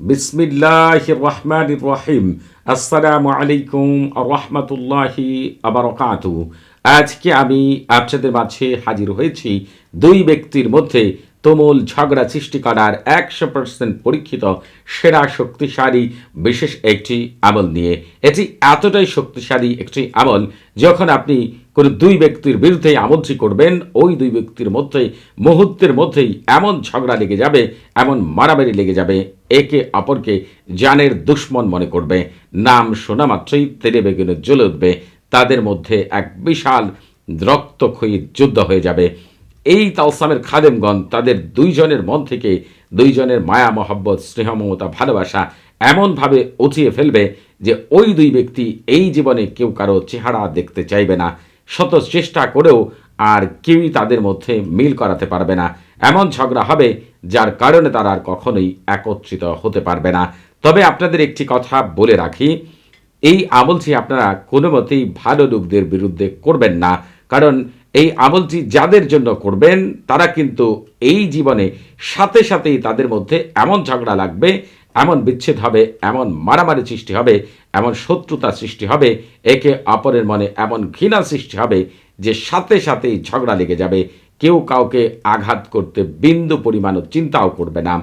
বিসমিল্লাহ রহমান রহিম। আসসালামু আলাইকুম রহমতুল্লাহি আবরকাতু আজকে আমি আপনাদের মাঝে হাজির হয়েছি দুই ব্যক্তির মধ্যে তুমুল ঝগড়া সৃষ্টি করার একশো পার্সেন্ট পরীক্ষিত, সেরা, শক্তিশালী, বিশেষ একটি আমল নিয়ে। এটি এতটাই শক্তিশালী একটি আমল যখন আপনি কোনো দুই ব্যক্তির বিরুদ্ধে আমন্ত্রী করবেন, ওই দুই ব্যক্তির মধ্যে মুহূর্তের মধ্যেই এমন ঝগড়া লেগে যাবে, এমন মারামারি লেগে যাবে, একে অপরকে জানের দুশ্মন মনে করবে। নাম শোনা মাত্রই তেলে বেগুনে জ্বলে উঠবে। তাদের মধ্যে এক বিশাল রক্তক্ষয়ী যুদ্ধ হয়ে যাবে। এই তাওসামের খাদেমগণ তাদের দুইজনের মন থেকে দুইজনের মায়া, মহব্বত, স্নেহ, মমতা, ভালোবাসা এমনভাবে উঠিয়ে ফেলবে যে ওই দুই ব্যক্তি এই জীবনে কেউ কারও চেহারা দেখতে চাইবে না। শত চেষ্টা করেও আর কেউই তাদের মধ্যে মিল করাতে পারবে না। এমন ঝগড়া হবে যার কারণে তারা আর কখনোই একত্রিত হতে পারবে না। তবে আপনাদের একটি কথা বলে রাখি, এই আমলটি আপনারা কোনো মতেই ভালো লোকদের বিরুদ্ধে করবেন না। কারণ এই আমলটি যাদের জন্য করবেন, তারা কিন্তু এই জীবনে সাথে সাথেই তাদের মধ্যে এমন ঝগড়া লাগবে এমন বিচ্ছেদ হবে, এমন মারামারি সৃষ্টি হবে, এমন শত্রুতা সৃষ্টি হবে, একে অপরের মনে এমন ঘৃণা সৃষ্টি হবে যে সাথে সাথেই ঝগড়া লেগে যাবে। কেউ কাউকে আঘাত করতে বিন্দু পরিমাণও চিন্তাও করবে না।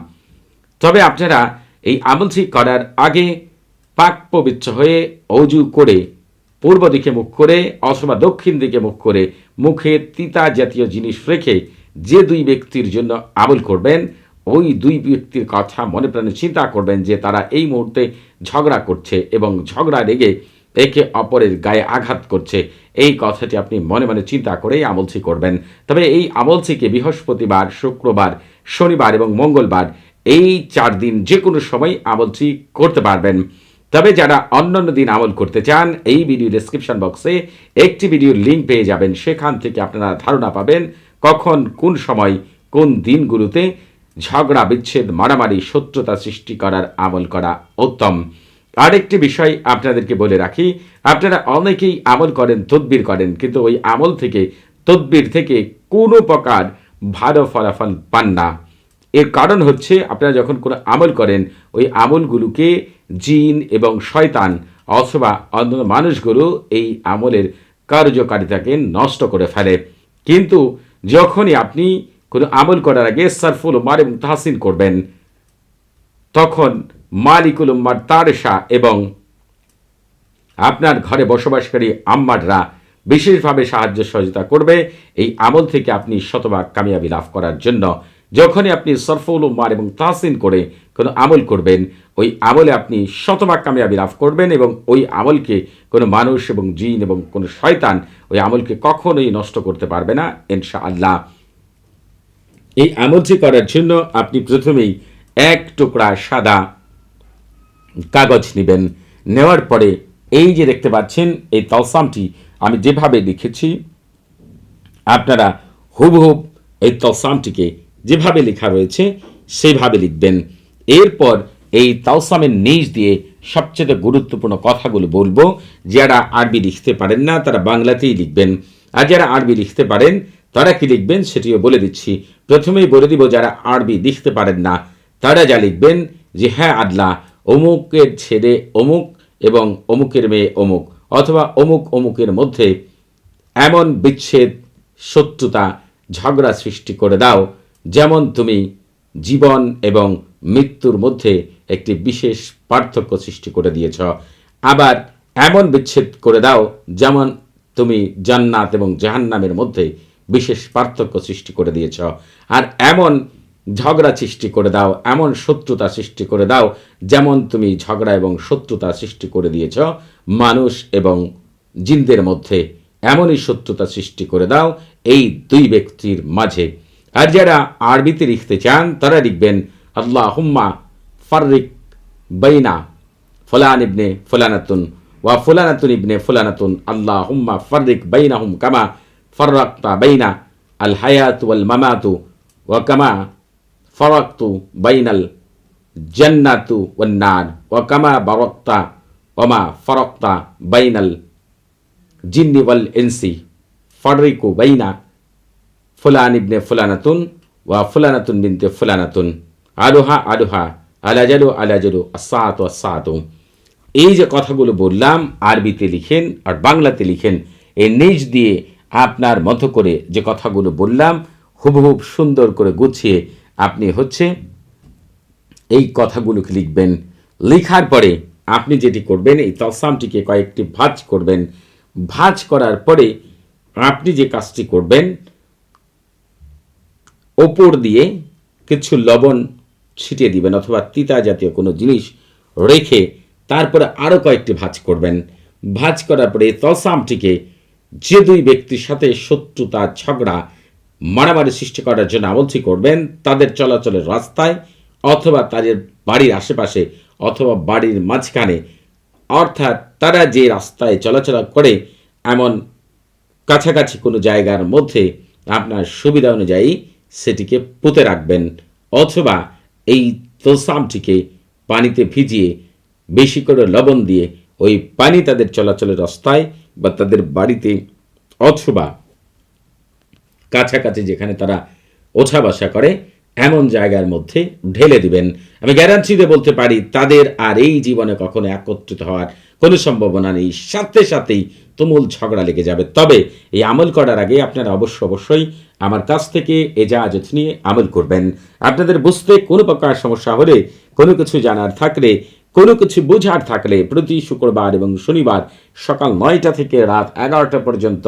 তবে আপনারা এই আমলটি করার আগে পাক পবিত্র হয়ে অজু করে, পূর্ব দিকে মুখ করে অথবা দক্ষিণ দিকে মুখ করে মুখে তিতা জাতীয় জিনিস রেখে যে দুই ব্যক্তির জন্য আমল করবেন ওই দুই ব্যক্তির কথা মনে প্রাণে চিন্তা করবেন যে তারা এই মুহূর্তে ঝগড়া করছে এবং ঝগড়া রেগে একে অপরের গায়ে আঘাত করছে। এই কথাটি আপনি মনে মনে চিন্তা করেই আমলছি করবেন। তবে এই আমলছিকে বৃহস্পতিবার, শুক্রবার, শনিবার এবং মঙ্গলবার? এই চার দিন যে কোনো সময় আমলছি করতে পারবেন। তবে যারা অন্যান্য দিন আমল করতে চান, এই ভিডিও ডেসক্রিপশন বক্সে একটি ভিডিওর লিঙ্ক পেয়ে যাবেন। সেখান থেকে আপনারা ধারণা পাবেন কখন, কোন সময়, কোন দিনগুলোতে ঝগড়া, বিচ্ছেদ, মারামারি, শত্রুতা সৃষ্টি করার আমল করা উত্তম। আরেকটি বিষয় আপনাদেরকে বলে রাখি, আপনারা অনেকেই আমল করেন, তদবির করেন, কিন্তু ওই আমল থেকে, তদবির থেকে কোনো প্রকার ভালো ফলাফল পান না। এর কারণ হচ্ছে, আপনারা যখন কোনো আমল করেন, ওই আমলগুলোকে জিন এবং শয়তান অথবা অন্য মানুষগুলো এই আমলের কার্যকারিতাকে নষ্ট করে ফেলে। কিন্তু যখনই আপনি কোনো আমল করার আগে সারফুল উম্মার এবং তাহসিন করবেন। তখন মালিকুল উম্মার তারেশা এবং আপনার ঘরে বসবাসকারী আম্মাররা বিশেষভাবে সাহায্য সহযোগিতা করবে। এই আমল থেকে আপনি শতভাগ কামিয়াবি লাভ করার জন্য যখনই আপনি সরফুল উম্মার এবং তাহসিন করে কোনো আমল করবেন, ওই আমলে আপনি শতভাগ কামিয়াবি লাভ করবেন এবং ওই আমলকে কোনো মানুষ এবং জিন এবং কোনো শয়তান ওই আমলকে কখনোই নষ্ট করতে পারবে না ইনশা আল্লাহ এই আমলটি করার জন্য আপনি প্রথমেই এক টুকরা সাদা কাগজ নেবেন। নেওয়ার পরে এই যে দেখতে পাচ্ছেন, এই তলসামটি আমি যেভাবে লিখেছি, আপনারা হুবহুব এই তলসামটিকে যেভাবে লেখা রয়েছে সেভাবে লিখবেন। এরপর এই তাওসামের নিজ দিয়ে সবচেয়ে গুরুত্বপূর্ণ কথাগুলো বলব। যারা আরবি লিখতে পারেন না, তারা বাংলাতেই লিখবেন। আর যারা আরবি লিখতে পারেন তারা কি লিখবেন সেটিও বলে দিচ্ছি। প্রথমেই বলে দিব যারা আরবি লিখতে পারেন না, তারা যা লিখবেন যে হ্যাঁ আদলা, অমুকের ছেলে অমুক এবং অমুকের মেয়ে অমুক, অথবা অমুক অমুকের মধ্যে এমন বিচ্ছেদ, শত্রুতা, ঝগড়া সৃষ্টি করে দাও, যেমন তুমি জীবন এবং মৃত্যুর মধ্যে একটি বিশেষ পার্থক্য সৃষ্টি করে দিয়েছ। আবার এমন বিচ্ছেদ করে দাও, যেমন তুমি জান্নাত এবং জাহান্নামের মধ্যে বিশেষ পার্থক্য সৃষ্টি করে দিয়েছ। আর এমন ঝগড়া সৃষ্টি করে দাও, এমন শত্রুতা সৃষ্টি করে দাও, যেমন তুমি ঝগড়া এবং শত্রুতা সৃষ্টি করে দিয়েছ। মানুষ এবং জিনদের মধ্যে এমনই শত্রুতা সৃষ্টি করে দাও এই দুই ব্যক্তির মাঝে। আর যারা আরবিতে লিখতে চান, তারা লিখবেন আল্লাহ হুম্মা ফারিক বাইনা ফলান ইবনে ফুলানাতুন ওয়া ফুলানাতুন ইবনে ফুলানাতুন আল্লাহ হুম্মা ফারিক বাইনা হুম কামা ফর্রাক্তা বাইনা আল হায়াত ওয়াল মামাতু ওয়া কামা ফরাক্তু বাইনাল জান্নাতু ওয়ান নার ওয়া কামা বারাক্তা ওমা ফরাক্তা বাইনাল জিন্নি ওয়াল ইনসি ফারিকু বাইনা ফুলান ইবনে ফুলানাতুন ওয়া ফুলানাতুন বিনতে ফুলানাতুন আলুহা আলুহা আলাজালু আলাজালু আসাত আসাত এই যে কথাগুলো বললাম, আরবিতে লিখেন আর বাংলাতে লিখেন এর নিজ দিয়ে আপনার মতো করে যে কথাগুলো বললাম, হুবহুব সুন্দর করে গুছিয়ে আপনি হচ্ছে এই কথাগুলোকে লিখবেন। লেখার পরে আপনি যেটি করবেন, এই তসামটিকে কয়েকটি ভাঁজ করবেন। ভাঁজ করার পরে আপনি যে কাজটি করবেন, ওপর দিয়ে কিছু লবণ ছিটিয়ে দিবেন অথবা তিতা জাতীয় কোনো জিনিস রেখে তারপরে আরও কয়েকটি ভাঁজ করবেন। ভাঁজ করার পরে এই তসামটিকে যে দুই ব্যক্তির সাথে শত্রুতা, ঝগড়া, মারামারি সৃষ্টি করার জন্য আমলটি করবেন, তাদের চলাচলের রাস্তায় অথবা তাদের বাড়ির আশেপাশে অথবা বাড়ির মাঝখানে। অর্থাৎ তারা যে রাস্তায় চলাচলা করে, এমন কাছাকাছি কোনো জায়গার মধ্যে আপনার সুবিধা অনুযায়ী সেটিকে পুঁতে রাখবেন, অথবা এই তোসামটিকে পানিতে ভিজিয়ে বেশি করে লবণ দিয়ে ওই পানি তাদের চলাচলের রাস্তায় বা তাদের বাড়িতে অথবা কাছাকাছি যেখানে তারা ওঠা বসা করে, এমন জায়গার মধ্যে ঢেলে দিবেন। আমি গ্যারান্টি দিয়ে বলতে পারি, তাদের আর এই জীবনে কখনো একত্রিত হওয়ার কোনো সম্ভাবনা নেই। সাথে সাথেই তুমুল ঝগড়া লেগে যাবে। তবে এই আমল করার আগে আপনারা অবশ্য অবশ্যই আমার কাছ থেকে এ এজাজত নিয়ে আমল করবেন। আপনাদের বুঝতে কোনো প্রকার সমস্যা হলে কোনো কিছু জানার থাকলে কোনো কিছু বোঝার থাকলে প্রতি শুক্রবার এবং শনিবার সকাল নয়টা থেকে রাত এগারোটা পর্যন্ত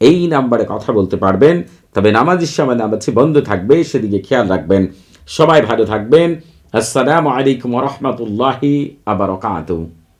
এই নাম্বারে কথা বলতে পারবেন। তবে নামাজের সময় নামাজি বন্ধ থাকবে, সেদিকে খেয়াল রাখবেন। সবাই ভালো থাকবেন। আসসালামু আলাইকুম রহমতুল্লাহি আবার